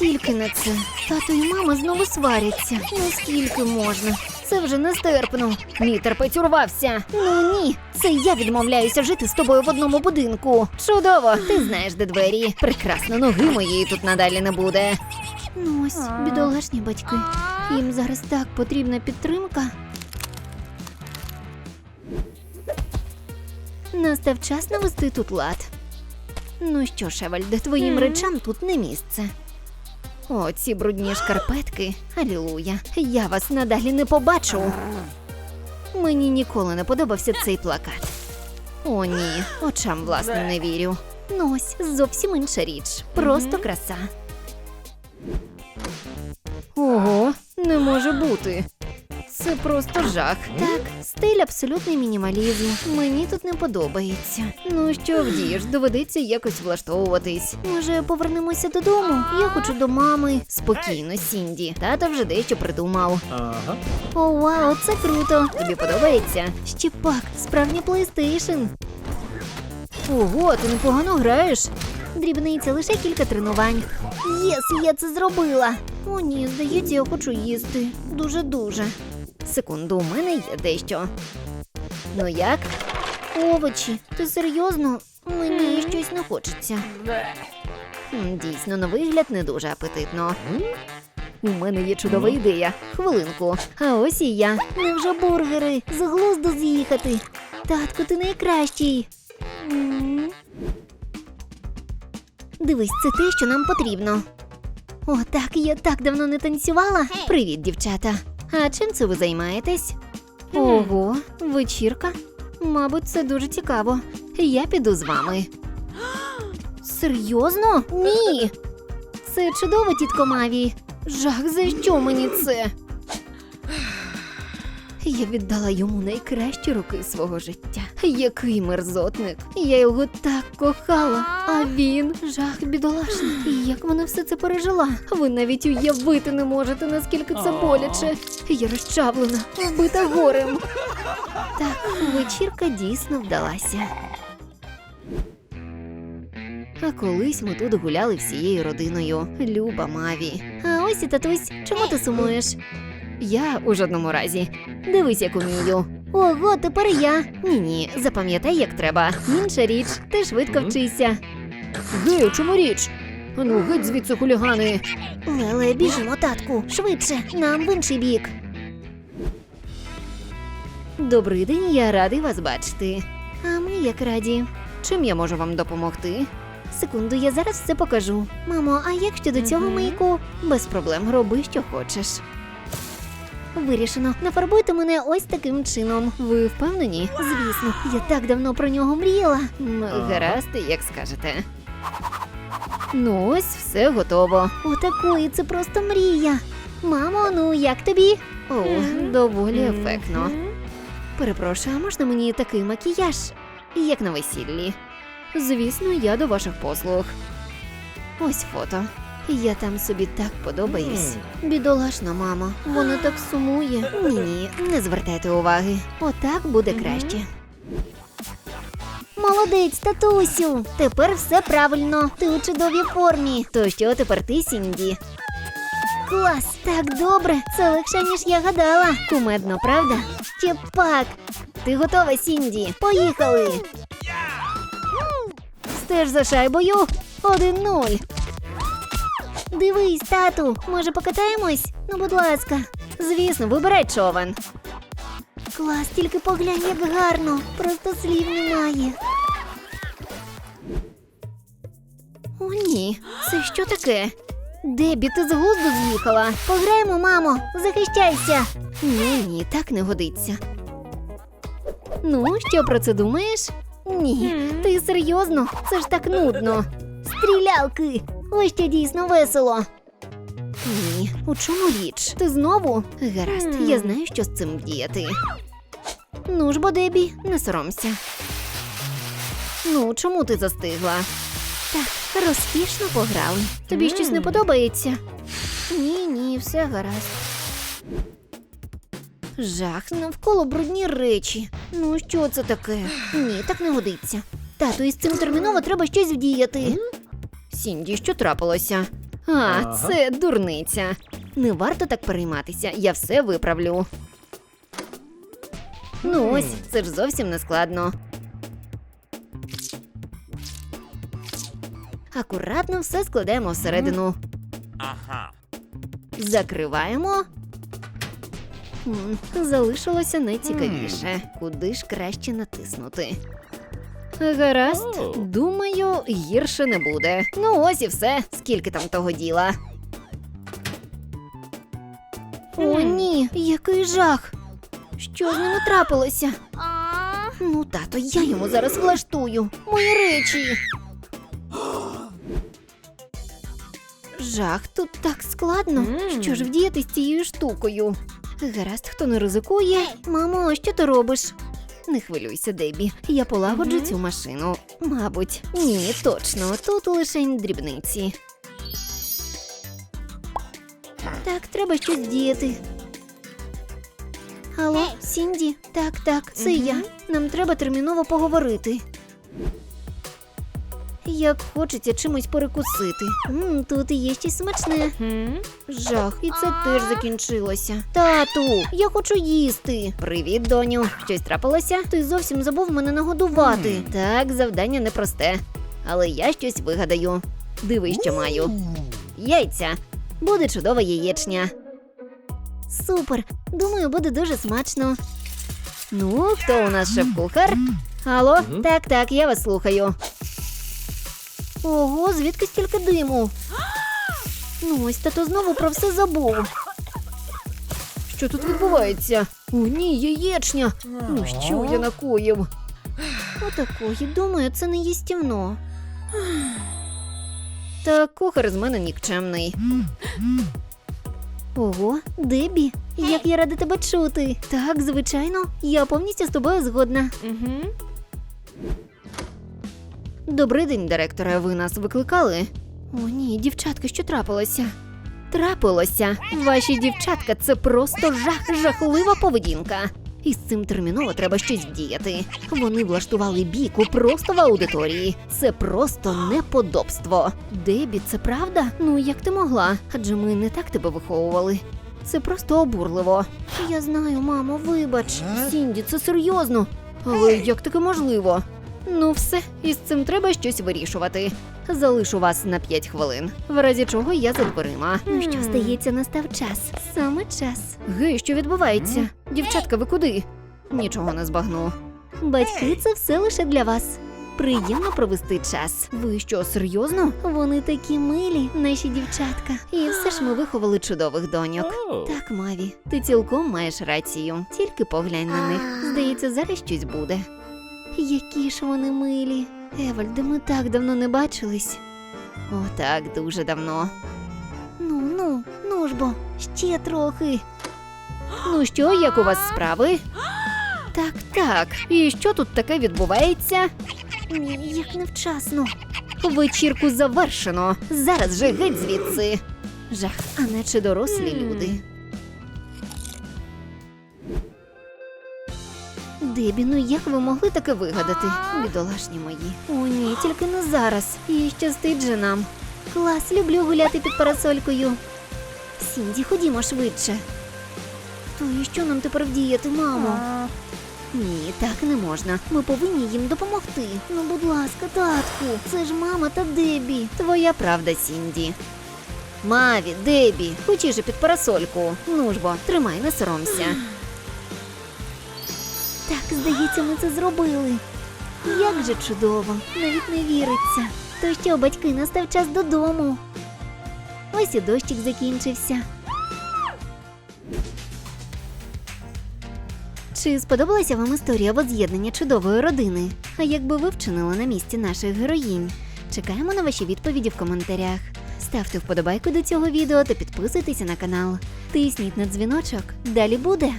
Тільки на це. Тато і мама знову сваряться. Ну скільки можна? Це вже нестерпно. Мій терпець урвався. Ну ні, це я відмовляюся жити з тобою в одному будинку. Чудово, ти знаєш, де двері. Прекрасно, ноги моєї тут надалі не буде. Ну ось, бідолашні батьки. Їм зараз так потрібна підтримка. Настав час навести тут лад. Ну що ж, Евальде, твоїм речам тут не місце. О, ці брудні шкарпетки. Алілуя. Я вас надалі не побачу. Мені ніколи не подобався цей плакат. О, ні, очам власне не вірю. Ну ось зовсім інша річ. Просто краса. Ого, не може бути. Це просто жах. Так, стиль абсолютний мінімалізм. Мені тут не подобається. Ну що вдієш, доведеться якось влаштовуватись. Може, повернемося додому? Я хочу до мами. Спокійно, Сінді. Тато вже дещо придумав. Ага. О, вау, це круто! Тобі подобається? Ще пак, справжній PlayStation. Ого, ти непогано граєш. Дрібниця, лише кілька тренувань. Єс, я це зробила. О, ні, здається, я хочу їсти. Дуже-дуже. Секунду, у мене є дещо. Ну як? Овочі, ти серйозно? Мені щось не хочеться. Дійсно, на вигляд не дуже апетитно. У мене є чудова ідея. Хвилинку. А ось і я. Невже бургери? З глузду з'їхати. Татко, ти найкращий. Дивись, це те, що нам потрібно. О, так, я так давно не танцювала. Привіт, дівчата. А чим це ви займаєтесь? Ого, вечірка. Мабуть, це дуже цікаво. Я піду з вами. Серйозно? Ні. Це чудово, тітко Маві. Жах, за що мені це? Я віддала йому найкращі роки свого життя. Який мерзотник. Я його так кохала. А він жах бідолашний. Як вона все це пережила? Ви навіть уявити не можете, наскільки це боляче. Я розчавлена, вбита горем. Так, вечірка дійсно вдалася. А колись ми тут гуляли всією родиною. Люба Маві. А ось і татусь, чому ти сумуєш? Я у жодному разі. Дивись, як умію. Ого, тепер я. Ні, ні, запам'ятай, як треба. Інша річ, ти швидко вчися. Гей, у чому річ? Ану, геть звідси хулігани. Леле, біжимо, татку, швидше, нам в інший бік. Добрий день, я радий вас бачити. А ми як раді. Чим я можу вам допомогти? Секунду, я зараз все покажу. Мамо, а як щодо цього мийку? Без проблем, роби, що хочеш. Вирішено, нафарбуйте мене ось таким чином. Ви впевнені? Звісно, я так давно про нього мріяла. Гаразд, як скажете. Ну ось все готово. У такої це просто мрія. Мамо, ну як тобі? О, доволі ефектно. Перепрошую, а можна мені такий макіяж, як на весіллі? Звісно, я до ваших послуг. Ось фото. Я там собі так подобаюсь. Бідолашна мама, вона так сумує. Ні, ні, не звертайте уваги. Отак буде краще. Молодець, татусю. Тепер все правильно. Ти у чудовій формі. То що тепер ти, Сінді? Клас, так добре. Це легше, ніж я гадала. Кумедно, правда? Ще пак. Ти готова, Сінді? Поїхали. Стеж за шайбою. 1-0. Дивись, тату, може покатаємось? Ну, будь ласка. Звісно, вибирай човен. Клас, тільки поглянь, як гарно. Просто слів немає. О, ні, це що таке? Дебі, ти з глузду з'їхала. Пограємо, мамо, захищайся. Ні, ні, так не годиться. Ну, що про це думаєш? Ні, ти серйозно? Це ж так нудно. Стрілялки! Ось дійсно весело. Ні, у чому річ? Ти знову? Гаразд, я знаю, що з цим вдіяти. Ну ж бо, Дебі, не соромся. Ну, чому ти застигла? Так, розкішно пограли. Тобі щось не подобається? Ні, ні, все гаразд. Жах, навколо брудні речі. Ну, що це таке? Ні, так не годиться. Тату, із цим терміново треба щось вдіяти. Сінді, що трапилося? А, це дурниця. Не варто так перейматися, я все виправлю. Ну ось, це ж зовсім не складно. Акуратно все складаємо всередину. Ага. Закриваємо. Залишилося найцікавіше. Куди ж краще натиснути? Гаразд, думаю, гірше не буде. Ну ось і все. Скільки там того діла. О, ні, який жах. Що з ними трапилося? Ну, тато, я йому зараз влаштую. Мої речі. Жах, тут так складно. Що ж вдіяти з цією штукою? Гаразд, хто не ризикує. Мамо, що ти робиш? Не хвилюйся, Дебі. Я полагоджу Мгм. цю машину. Мабуть, ні, точно. Тут лишень дрібниці. Так, треба щось діяти. Алло, Сінді? Так, так, це Мгм. я. Нам треба терміново поговорити. Як хочеться чимось перекусити. м тут і є щось смачне. Жах, і це теж закінчилося. Тату, я хочу їсти. Привіт, доню. Щось трапилося? Ти зовсім забув мене нагодувати. Так, завдання непросте. Але я щось вигадаю. Диви, що маю. Яйця. Буде чудова яєчня. Супер. Думаю, буде дуже смачно. Ну, хто у нас шеф-кухар? Алло, так, так, я вас слухаю. Ого, звідки стільки диму? Ну, ось тато знову про все забув. Що тут відбувається? О, ні, яєчня. Ну що я накоїв? Отакої, думаю, це не їстівно. Та кухар з мене нікчемний. Ого, Дебі, як я рада тебе чути. Так, звичайно, я повністю з тобою згодна. Угу. Добрий день, директоре. Ви нас викликали? О, ні, дівчатка, що трапилося? Трапилося. Ваші дівчатка це просто жах, жахлива поведінка. І з цим терміново треба щось вдіяти. Вони влаштували бійку просто в аудиторії. Це просто неподобство. Дебі, це правда? Ну як ти могла? Адже ми не так тебе виховували. Це просто обурливо. Я знаю, мамо, вибач. Сінді, це серйозно. Але як таке можливо? Ну, все, із цим треба щось вирішувати. Залишу вас на 5 хвилин. В разі чого я за дверима. Ну що, здається, настав час. Саме час. Гей, що відбувається? Дівчатка, ви куди? Нічого не збагну. Батьки, це все лише для вас. Приємно провести час. Ви що, серйозно? Вони такі милі, наші дівчатка. І все ж ми виховали чудових доньок. Так, Маві, ти цілком маєш рацію. Тільки поглянь на них. Здається, зараз щось буде. Які ж вони милі. Евальде, ми так давно не бачились. О, так, дуже давно. Ну, ну, ну ж бо, ще трохи. Ну що, як у вас справи? Так, так. І що тут таке відбувається? Ні, як невчасно. Вечірку завершено. Зараз же геть звідси. Жах, а наче дорослі люди. Дебі, ну як ви могли таке вигадати? Бідолашні мої. О, ні, тільки не зараз. І щастить же нам. Клас, люблю гуляти під парасолькою. Сінді, ходімо швидше. То і що нам тепер вдіяти, мамо? Ні, так не можна. Ми повинні їм допомогти. Ну, будь ласка, татку, це ж мама та Дебі. Твоя правда, Сінді. Маві, Дебі, хочіше під парасольку. Ну ж бо, тримай, не соромся. Так, здається, ми це зробили. Як же чудово, навіть не віриться. То що, батьки, настав час додому. Ось і дощик закінчився. Чи сподобалася вам історія воз'єднання чудової родини? А як би ви вчинили на місці наших героїнь? Чекаємо на ваші відповіді в коментарях. Ставте вподобайку до цього відео та підписуйтеся на канал. Тисніть на дзвіночок. Далі буде.